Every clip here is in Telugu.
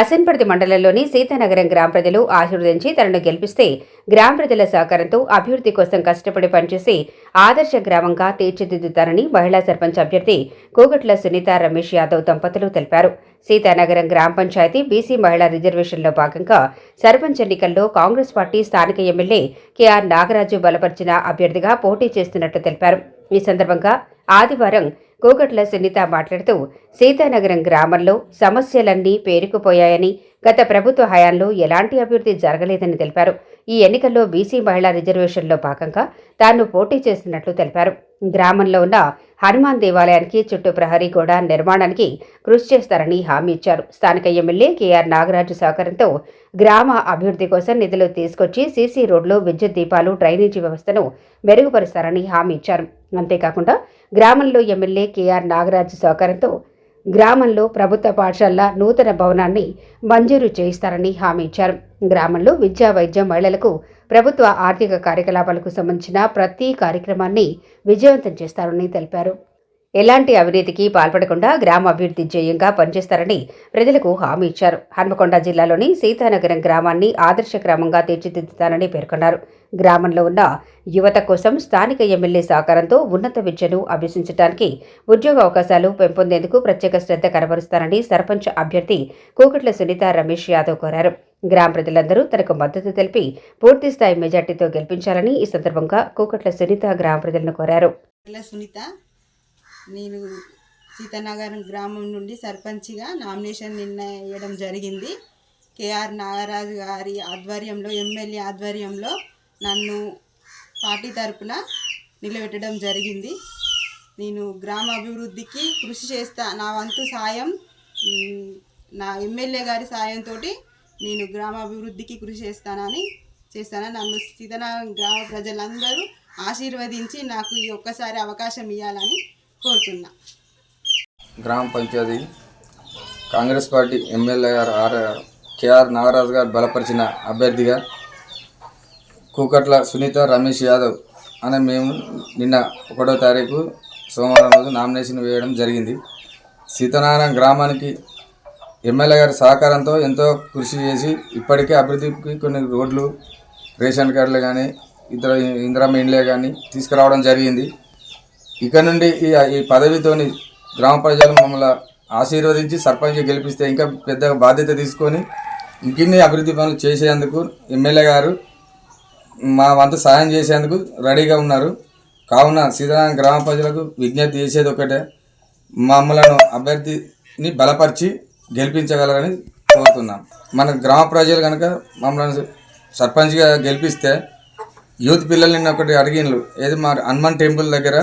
హసన్పర్తి మండలంలోని సీతానగరం గ్రామ ప్రజలు ఆశీర్వదించి తనను గెలిపిస్తే గ్రామ ప్రజల సహకారంతో అభివృద్ధి కోసం కష్టపడి పనిచేసి ఆదర్శ గ్రామంగా తీర్చిదిద్దుతారని మహిళా సర్పంచ్ అభ్యర్థి కోగట్ల సునీత రమేష్ యాదవ్ దంపతులు తెలిపారు. సీతానగరం గ్రామ పంచాయతీ బీసీ మహిళా రిజర్వేషన్లో భాగంగా సర్పంచ్ ఎన్నికల్లో కాంగ్రెస్ పార్టీ స్థానిక ఎమ్మెల్యే కేఆర్ నాగరాజు బలపరిచిన అభ్యర్థిగా పోటీ చేస్తున్నట్టు తెలిపారు. ఈ సందర్భంగా ఆదివారం కోగట్ల సునీత మాట్లాడుతూ సీతానగరం గ్రామంలో సమస్యలన్నీ పేరుకుపోయాయని గత ప్రభుత్వ హయాంలో ఎలాంటి అభివృద్ధి జరగలేదని తెలిపారు. ఈ ఎన్నికల్లో బీసీ మహిళా రిజర్వేషన్లో భాగంగా తాను పోటీ చేస్తున్నట్లు తెలిపారు. గ్రామంలో ఉన్న హనుమాన్ దేవాలయానికి చుట్టూ ప్రహరీ గోడ నిర్మాణానికి కృషి చేస్తారని హామీ ఇచ్చారు. స్థానిక ఎమ్మెల్యే కేఆర్ నాగరాజు సహకారంతో గ్రామ అభివృద్ధి కోసం నిధులు తీసుకొచ్చి సీసీ రోడ్లు విద్యుత్ దీపాలు డ్రైనేజీ వ్యవస్థను మెరుగుపరుస్తారని హామీ ఇచ్చారు. అంతేకాకుండా గ్రామంలో ఎమ్మెల్యే కేఆర్ నాగరాజు సహకారంతో గ్రామంలో ప్రభుత్వ పాఠశాల నూతన భవనాన్ని మంజూరు చేయిస్తారని హామీ ఇచ్చారు. గ్రామంలో విద్యా వైద్యం మహిళలకు ప్రభుత్వ ఆర్థిక కార్యకలాపాలకు సంబంధించిన ప్రతి కార్యక్రమాన్ని విజయవంతం చేస్తారని తెలిపారు. ఎలాంటి అవినీతికి పాల్పడకుండా గ్రామ అభివృద్ధి ధ్యేయంగా పనిచేస్తారని ప్రజలకు హామీ ఇచ్చారు. హన్మకొండ జిల్లాలోని సీతానగరం గ్రామాన్ని ఆదర్శ గ్రామంగా తీర్చిదిద్దుతానని పేర్కొన్నారు. గ్రామంలో ఉన్న యువత కోసం స్థానిక ఎమ్మెల్యే సహకారంతో ఉన్నత విద్యను అభ్యసించడానికి ఉద్యోగ అవకాశాలు పెంపొందేందుకు ప్రత్యేక శ్రద్ధ కనబరుస్తారని సర్పంచ్ అభ్యర్థి కూకట్ల సునీత రమేష్ యాదవ్ కోరారు. గ్రామ ప్రజలందరూ తనకు మద్దతు తెలిపి పూర్తిస్థాయి మెజార్టీతో గెలిపించాలని ఈ సందర్భంగా కూకట్ల సునీత గ్రామ ప్రజలను కోరారు. సునీత నేను సీతానగరం గ్రామం నుండి సర్పంచ్గా నామినేషన్ నిర్ణయం జరిగింది. కేఆర్ నాగరాజు గారి ఆధ్వర్యంలో ఎమ్మెల్యే ఆధ్వర్యంలో నన్ను పార్టీ తరపున నిలబెట్టడం జరిగింది. నేను గ్రామ అభివృద్ధికి కృషి చేస్తా నా వంతు సాయం నా ఎమ్మెల్యే గారి సాయంతో నేను గ్రామాభివృద్ధికి కృషి చేస్తానని చేస్తానని నన్ను సీతానగరం గ్రామ ప్రజలందరూ ఆశీర్వదించి నాకు ఈ ఒక్కసారి అవకాశం ఇవ్వాలని కోరుతున్నా. గ్రామ పంచాయతీ కాంగ్రెస్ పార్టీ ఎమ్మెల్యే గారు ఆర్ కేఆర్ నాగరాజు గారు బలపరిచిన అభ్యర్థిగా కూకట్ల సునీత రమేష్ యాదవ్ అనే మేము నిన్న ఒకటో తారీఖు సోమవారం రోజు నామినేషన్ వేయడం జరిగింది. సీతనారాయణ గ్రామానికి ఎమ్మెల్యే గారి సహకారంతో ఎంతో కృషి చేసి ఇప్పటికే అభివృద్ధికి కొన్ని రోడ్లు రేషన్ కార్డులు కానీ ఇతర ఇందిరా ఇండ్లే కానీ తీసుకురావడం జరిగింది. ఇక నుండి ఈ ఈ పదవితోని గ్రామ ప్రజలు మమ్మల్ని ఆశీర్వదించి సర్పంచ్ గెలిపిస్తే ఇంకా పెద్ద బాధ్యత తీసుకొని ఇంకిన్ని అభివృద్ధి పనులు చేసేందుకు ఎమ్మెల్యే గారు మా వంతు సాయం చేసేందుకు రెడీగా ఉన్నారు. కావున సీతారాం గ్రామ ప్రజలకు విజ్ఞప్తి చేసేది ఒకటే. మమ్మలను అభ్యర్థిని బలపరిచి గెలిపించగలరని కోరుతున్నాం. మన గ్రామ ప్రజలు కనుక మమ్మల్ని సర్పంచ్గా గెలిపిస్తే యూత్ పిల్లల్ని ఒకటి అడిగిన్లు ఏది మా హనుమాన్ టెంపుల్ దగ్గర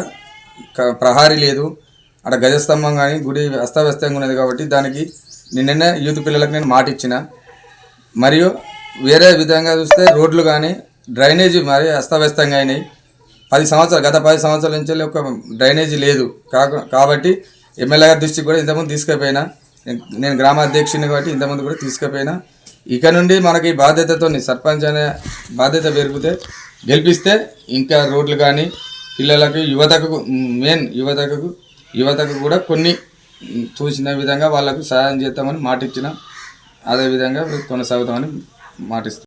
ప్రహారీ లేదు. అక్కడ గజస్తంభం కానీ గుడి అస్తవ్యస్తంగా ఉన్నది కాబట్టి దానికి నిన్ననే యూత్ పిల్లలకు నేను మాట ఇచ్చిన. మరియు వేరే విధంగా చూస్తే రోడ్లు కానీ డ్రైనేజీ మరి అస్తవ్యస్తంగా అయినాయి. పది సంవత్సరాలు గత పది సంవత్సరాల నుంచి ఒక డ్రైనేజీ లేదు. కాక కాబట్టి ఎమ్మెల్యే గారి దృష్టికి కూడా ఇంతకుముందు తీసుకుపోయినా నేను- గ్రామాధ్యక్షుని గ్రామ కాబట్టి ఇంతకుముందు కూడా తీసుకుపోయినా ఇక నుండి మనకి బాధ్యతతో సర్పంచ్ అనే బాధ్యత పెరిగితే గెలిపిస్తే ఇంకా రోడ్లు కానీ పిల్లలకు యువతకు మెయిన్ యువతకు యువతకు కూడా కొన్ని చూసిన విధంగా వాళ్ళకు సహాయం చేస్తామని మాటిచ్చిన అదేవిధంగా అదే విధంగా కొనసాగుతామని మాటిస్తున్నాం.